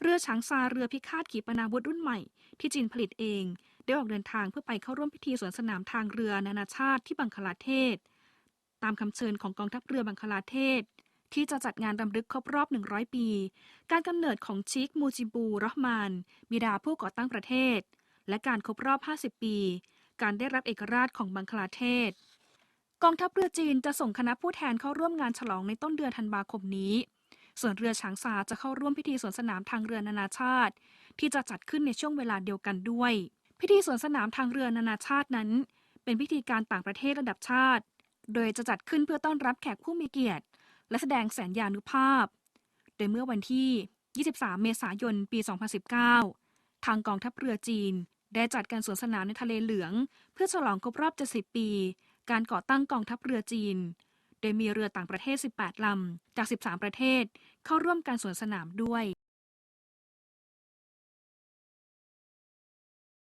เรือช้างซาเรือพิฆาตขีปนาวุธรุ่นใหม่ ที่จีนผลิตเอง ได้ออกเดินทางเพื่อไปเข้าร่วมพิธีสวนสนามทางเรือนานาชาติที่บังคลาเทศ ตามคำเชิญของกองทัพเรือบังคลาเทศ ที่จะจัดงานรำลึกครบรอบ 100 ปี การกำเนิดของชิคมูจิบูรอห์มานบิดาผู้ก่อตั้งประเทศ และการครบรอบ 50 ปี การได้รับเอกราชของบังคลาเทศกองทัพเรือจีนจะส่งคณะผู้แทนเข้าร่วมงานฉลองในต้นเดือนธันวาคมนี้ ส่วนเรือฉางซาจะเข้าร่วมพิธีสวนสนามทางเรือนานาชาติ ที่จะจัดขึ้นในช่วงเวลาเดียวกันด้วย พิธีสวนสนามทางเรือนานาชาตินั้น เป็นพิธีการต่างประเทศระดับชาติ โดยจะจัดขึ้นเพื่อต้อนรับแขกผู้มีเกียรติ และแสดงแสนยานุภาพ โดยเมื่อวันที่ 23 เมษายน ปี 2019 ทางกองทัพเรือจีน ได้จัดการสวนสนามในทะเลเหลือง เพื่อฉลองครบรอบ 70 ปี การก่อตั้งกองทัพเรือจีน โดยมีเรือต่างประเทศ 18 ลำ จาก 13 ประเทศ เข้าร่วมการสวนสนามด้วย